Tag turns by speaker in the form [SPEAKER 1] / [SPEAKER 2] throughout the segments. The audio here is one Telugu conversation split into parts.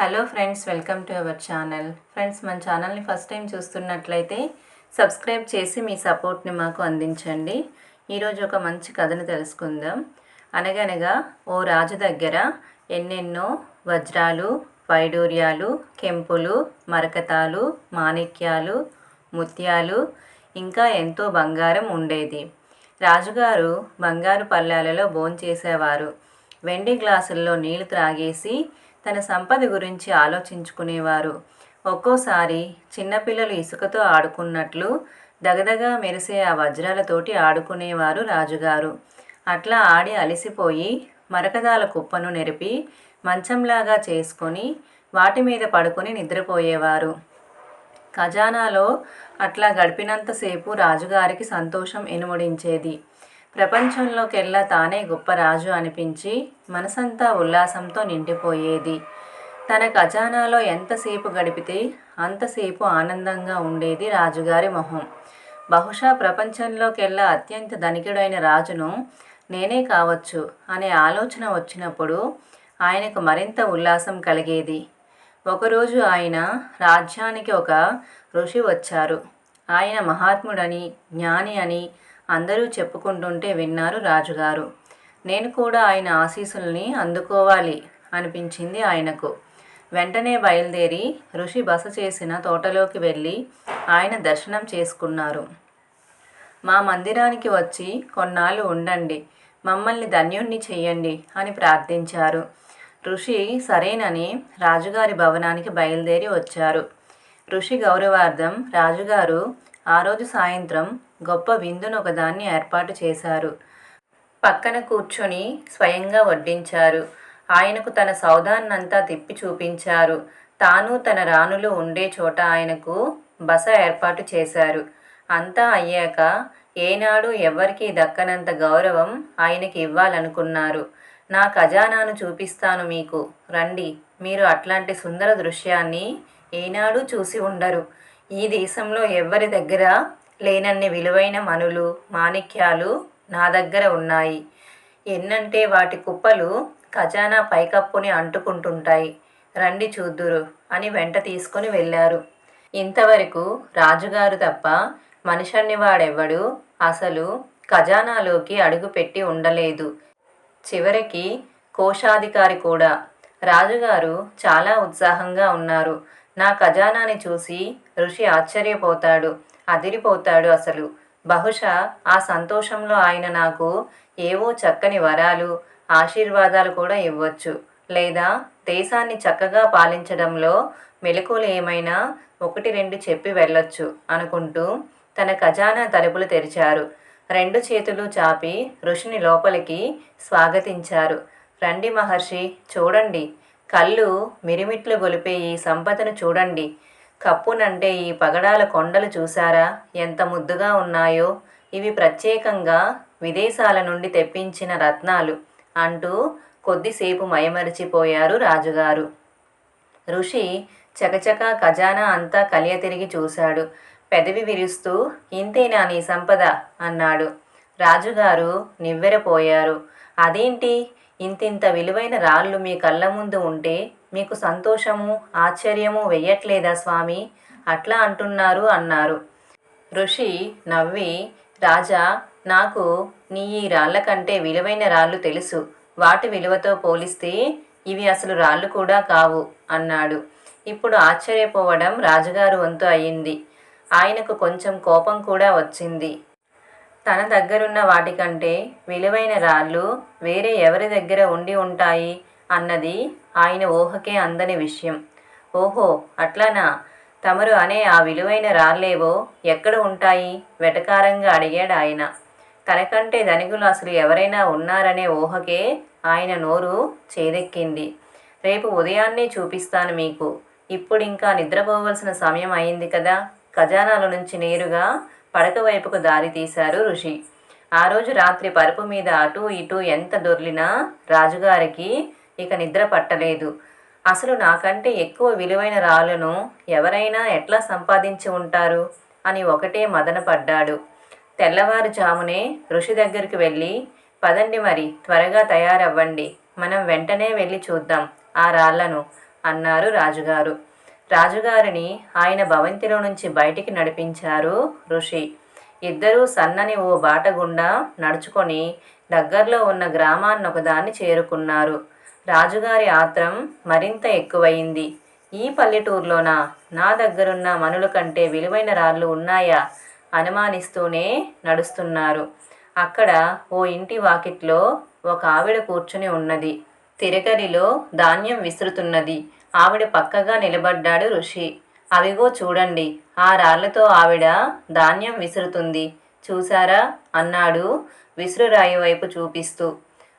[SPEAKER 1] Hello friends welcome to our channel. Friends మన ఛానల్ని ఫస్ట్ టైం చూస్తున్నట్లయితే సబ్స్క్రైబ్ చేసి మీ సపోర్ట్ని మాకు అందించండి. ఈరోజు ఒక మంచి కథను తెలుసుకుందాం. అనగనగా ఓ రాజు దగ్గర ఎన్నెన్నో వజ్రాలు వైడూర్యాలు కెంపులు మరకతాలు మాణిక్యాలు ముత్యాలు ఇంకా ఎంతో బంగారం ఉండేది. రాజుగారు బంగారు పల్లాలలో భోంచేసేవారు. వెండి గ్లాసుల్లో నీళ్ళు త్రాగేసి తన సంపద గురించి ఆలోచించుకునేవారు. ఒక్కోసారి చిన్నపిల్లలు ఇసుకతో ఆడుకున్నట్లు దగదగా మెరిసే ఆ వజ్రాలతోటి ఆడుకునేవారు రాజుగారు. అట్లా ఆడి అలసిపోయి మరకదాల కుప్పను నెరిపి మంచంలాగా చేసుకొని వాటి మీద పడుకొని నిద్రపోయేవారు. ఖజానాలో అట్లా గడిపినంతసేపు రాజుగారికి సంతోషం ఇనుముడించేది ప్రపంచంలోకెల్లా తానే గొప్ప రాజు అనిపించి మనసంతా ఉల్లాసంతో నిండిపోయేది. తన ఖజానాలో ఎంతసేపు గడిపితే అంతసేపు ఆనందంగా ఉండేది రాజుగారి మొహం. బహుశా ప్రపంచంలోకెల్లా అత్యంత ధనికుడైన రాజును నేనే కావచ్చు అనే ఆలోచన వచ్చినప్పుడు ఆయనకు మరింత ఉల్లాసం కలిగేది. ఒకరోజు ఆయన రాజ్యానికి ఒక ఋషి వచ్చారు. ఆయన మహాత్ముడని జ్ఞాని అని అందరూ చెప్పుకుంటుంటే విన్నారు రాజుగారు. నేను కూడా ఆయన ఆశీస్సుల్ని అందుకోవాలి అనిపించింది ఆయనకు. వెంటనే బయలుదేరి ఋషి బస చేసిన తోటలోకి వెళ్ళి ఆయన దర్శనం చేసుకున్నారు. మా మందిరానికి వచ్చి కొన్నాళ్ళు ఉండండి మమ్మల్ని ధన్యుణ్ణి చెయ్యండి అని ప్రార్థించారు. ఋషి సరేనని రాజుగారి భవనానికి బయలుదేరి వచ్చారు. ఋషి గౌరవార్థం రాజుగారు ఆ రోజు సాయంత్రం గొప్ప విందును ఒకదాన్ని ఏర్పాటు చేశారు. పక్కన కూర్చొని స్వయంగా వడ్డించారు. ఆయనకు తన సౌదాన్నంతా తిప్పి చూపించారు. తాను తన రాణులు ఉండే చోట ఆయనకు బస ఏర్పాటు చేశారు. అంతా అయ్యాక ఏనాడు ఎవ్వరికీ దక్కనంత గౌరవం ఆయనకి ఇవ్వాలనుకున్నారు. నా ఖజానాను చూపిస్తాను మీకు. రండి. మీరు అట్లాంటి సుందర దృశ్యాన్ని ఏనాడు చూసి ఉండరు. ఈ దేశంలో ఎవ్వరి దగ్గర లేనన్ని విలువైన మనులు మాణిక్యాలు నా దగ్గర ఉన్నాయి. ఎన్నంటే వాటి కుప్పలు ఖజానా పైకప్పుని అంటుకుంటుంటాయి. రండి చూద్దురు అని వెంట తీసుకొని వెళ్ళారు. ఇంతవరకు రాజుగారు తప్ప మనిషన్ని వాడెవ్వడు. అసలు ఖజానాలోకి అడుగుపెట్టి ఉండలేదు. చివరికి కోశాధికారి కూడా. రాజుగారు చాలా ఉత్సాహంగా ఉన్నారు. నా ఖజానాని చూసి ఋషి ఆశ్చర్యపోతాడు అదిరిపోతాడు అసలు. బహుశా ఆ సంతోషంలో ఆయన నాకు ఏవో చక్కని వరాలు ఆశీర్వాదాలు కూడా ఇవ్వచ్చు. లేదా దేశాన్ని చక్కగా పాలించడంలో మెలకువలు ఏమైనా ఒకటి రెండు చెప్పి వెళ్ళొచ్చు అనుకుంటూ తన ఖజానా తలుపులు తెరిచారు. రెండు చేతులు చాపి ఋషిని లోపలికి స్వాగతించారు. రండి మహర్షి చూడండి. కళ్ళు మిరిమిట్లు గొలిపే ఈ సంపదను చూడండి. కప్పునంటే ఈ పగడాల కొండలు చూసారా ఎంత ముద్దుగా ఉన్నాయో. ఇవి ప్రత్యేకంగా విదేశాల నుండి తెప్పించిన రత్నాలు అంటూ కొద్దిసేపు మయమరిచిపోయారు రాజుగారు. ఋషి చకచక ఖజానా అంతా కలియ తిరిగి చూశాడు. పెదవి విరుస్తూ ఇంతేనా నీ సంపద? అన్నాడు. రాజుగారు నివ్వెరపోయారు. అదేంటి? ఇంతింత విలువైన రాళ్ళు మీ కళ్ళ ముందు ఉంటే మీకు సంతోషము ఆశ్చర్యము వెయ్యట్లేదా స్వామి? అట్లా అంటున్నారు అన్నారు. ఋషి నవ్వి రాజా నాకు నీ ఈ రాళ్ళ కంటే విలువైన రాళ్ళు తెలుసు. వాటి విలువతో పోలిస్తే ఇవి అసలు రాళ్ళు కూడా కావు అన్నాడు. ఇప్పుడు ఆశ్చర్యపోవడం రాజుగారు వంతు అయ్యింది ఆయనకు కొంచెం కోపం కూడా వచ్చింది. తన దగ్గరున్న వాటికంటే విలువైన రాళ్ళు వేరే ఎవరి దగ్గర ఉండి ఉంటాయి అన్నది ఆయన ఊహకే అందని విషయం. ఓహో అట్లానా? తమరు అనే ఆ విలువైన రాళ్ళేవో ఎక్కడ ఉంటాయి? వెటకారంగా అడిగాడు ఆయన. తనకంటే ధనికులు అసలు ఎవరైనా ఉన్నారనే ఊహకే ఆయన నోరు చేదెక్కింది. రేపు ఉదయాన్నే చూపిస్తాను మీకు. ఇప్పుడు ఇంకా నిద్రపోవలసిన సమయం అయింది కదా. ఖజానాల నుంచి నేరుగా పడక వైపుకు దారి తీశారు ఋషి. ఆ రోజు రాత్రి పరుపు మీద అటు ఇటు ఎంత దొర్లినా రాజుగారికి ఇక నిద్ర పట్టలేదు. అసలు నాకంటే ఎక్కువ విలువైన రాళ్ళను ఎవరైనా ఎట్లా సంపాదించి ఉంటారు? అని ఒకటే మదనపడ్డాడు తెల్లవారుజామునే ఋషి దగ్గరికి వెళ్ళి పదండి మరి త్వరగా తయారవ్వండి. మనం వెంటనే వెళ్ళి చూద్దాం ఆ రాళ్ళను అన్నారు రాజుగారు. రాజుగారిని ఆయన భవంతిలో నుంచి బయటికి నడిపించారు ఋషి. ఇద్దరూ సన్నని ఓ బాట గుండా నడుచుకొని దగ్గరలో ఉన్న గ్రామాన్ని ఒకదాన్ని చేరుకున్నారు. రాజుగారి ఆత్రం మరింత ఎక్కువయింది ఈ పల్లెటూరులోన? నా దగ్గరున్న మనుల కంటే విలువైన రాళ్ళు ఉన్నాయా? అనుమానిస్తూనే నడుస్తున్నారు. అక్కడ ఓ ఇంటి వాకిట్లో ఒక ఆవిడ కూర్చుని ఉన్నది. తిరగలిలో ధాన్యం విసురుతున్నది. ఆవిడ పక్కగా నిలబడ్డాడు ఋషి. అవిగో చూడండి ఆ రాళ్ళతో ఆవిడ ధాన్యం విసురుతుంది. చూశారా? అన్నాడు విసురురాయి వైపు చూపిస్తూ.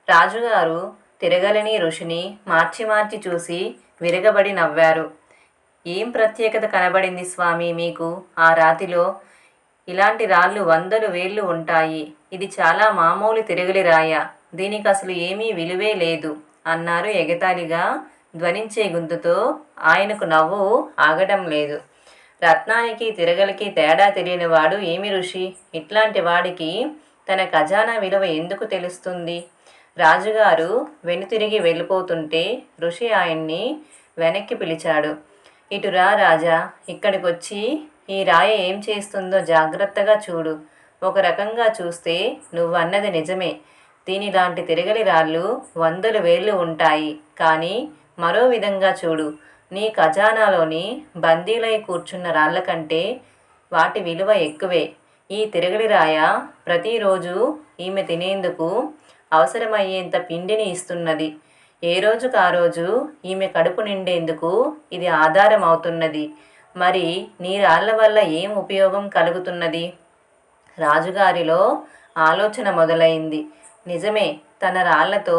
[SPEAKER 1] రాజుగారు తిరగలని ఋషిని మార్చి మార్చి చూసి విరగబడి నవ్వారు. ఏం ప్రత్యేకత కనబడింది స్వామి మీకు? ఆ రాతిలో ఇలాంటి రాళ్ళు వందలు వేళ్ళు ఉంటాయి. ఇది చాలా మామూలు తిరగలి రాయ. దీనికి అసలు ఏమీ విలువే లేదు అన్నారు ఎగతాళిగా ధ్వనించే గొంతుతో ఆయనకు నవ్వు ఆగడం లేదు. రత్నానికి తిరగలికి తేడా తెలియని వాడు ఏమి ఋషి? ఇట్లాంటి వాడికి తన ఖజానా విలువ ఎందుకు తెలుస్తుంది? రాజుగారు వెనుతిరిగి వెళ్ళిపోతుంటే ఋషి ఆయన్ని వెనక్కి పిలిచాడు. ఇటు రా రాజా ఇక్కడికొచ్చి ఈ రాయ ఏం చేస్తుందో జాగ్రత్తగా చూడు. ఒక రకంగా చూస్తే నువ్వు అన్నది నిజమే. దీనిలాంటి తిరగలి రాళ్ళు వందలు వేళ్ళు ఉంటాయి. కానీ మరో విధంగా చూడు. నీ ఖజానాలోని బందీలై కూర్చున్న రాళ్ళ కంటే వాటి విలువ ఎక్కువే. ఈ తిరగలి రాయ ప్రతిరోజు ఈమె తినేందుకు అవసరమయ్యేంత పిండిని ఇస్తున్నది. ఏ రోజుకు ఆ రోజు ఈమె కడుపు నిండేందుకు ఇది ఆధారం అవుతున్నది మరి నీ రాళ్ళ వల్ల ఏం ఉపయోగం కలుగుతున్నది? రాజుగారిలో ఆలోచన మొదలైంది. నిజమే తన రాళ్ళతో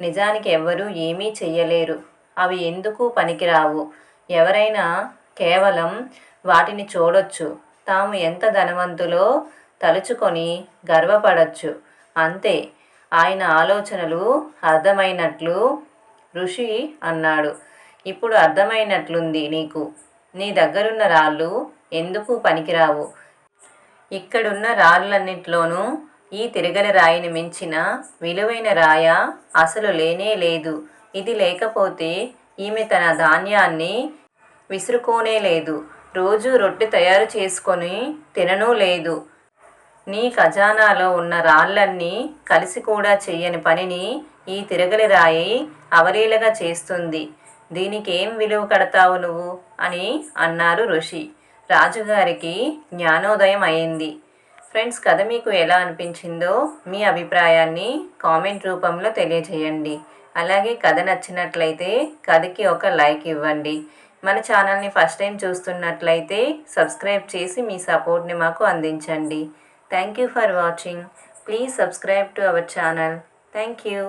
[SPEAKER 1] నిజానికి ఎవ్వరూ ఏమీ చెయ్యలేరు. అవి ఎందుకు పనికిరావు? ఎవరైనా కేవలం వాటిని చూడొచ్చు. తాము ఎంత ధనవంతులో తలుచుకొని గర్వపడచ్చు. అంతే ఆయన ఆలోచనలు అర్థమైనట్లు ఋషి అన్నాడు. ఇప్పుడు అర్థమైనట్లుంది నీకు. నీ దగ్గరున్న రాళ్ళు ఎందుకు పనికిరావు? ఇక్కడున్న రాళ్ళన్నిట్లోనూ ఈ తిరగల రాయిని మించిన విలువైన రాయ అసలు లేనే లేదు. ఇది లేకపోతే ఈమె తన ధాన్యాన్ని విసురుకోనే లేదు. రోజు రొట్టె తయారు చేసుకొని తిననూ లేదు. నీ ఖజానాలో ఉన్న రాళ్ళన్నీ కలిసి కూడా చెయ్యని పనిని ఈ తిరగలి రాయి అవలీలగా చేస్తుంది. దీనికి ఏం విలువ కడతావు నువ్వు? అని అన్నారు ఋషి. రాజుగారికి జ్ఞానోదయం అయింది. ఫ్రెండ్స్ కథ మీకు ఎలా అనిపించిందో మీ అభిప్రాయాన్ని కామెంట్ రూపంలో తెలియజేయండి. అలాగే కథ నచ్చినట్లయితే కథకి ఒక లైక్ ఇవ్వండి. మన ఛానల్ని ఫస్ట్ టైం చూస్తున్నట్లయితే సబ్స్క్రైబ్ చేసి మీ సపోర్ట్ని మాకు అందించండి. Thank you for watching please subscribe to our channel thank you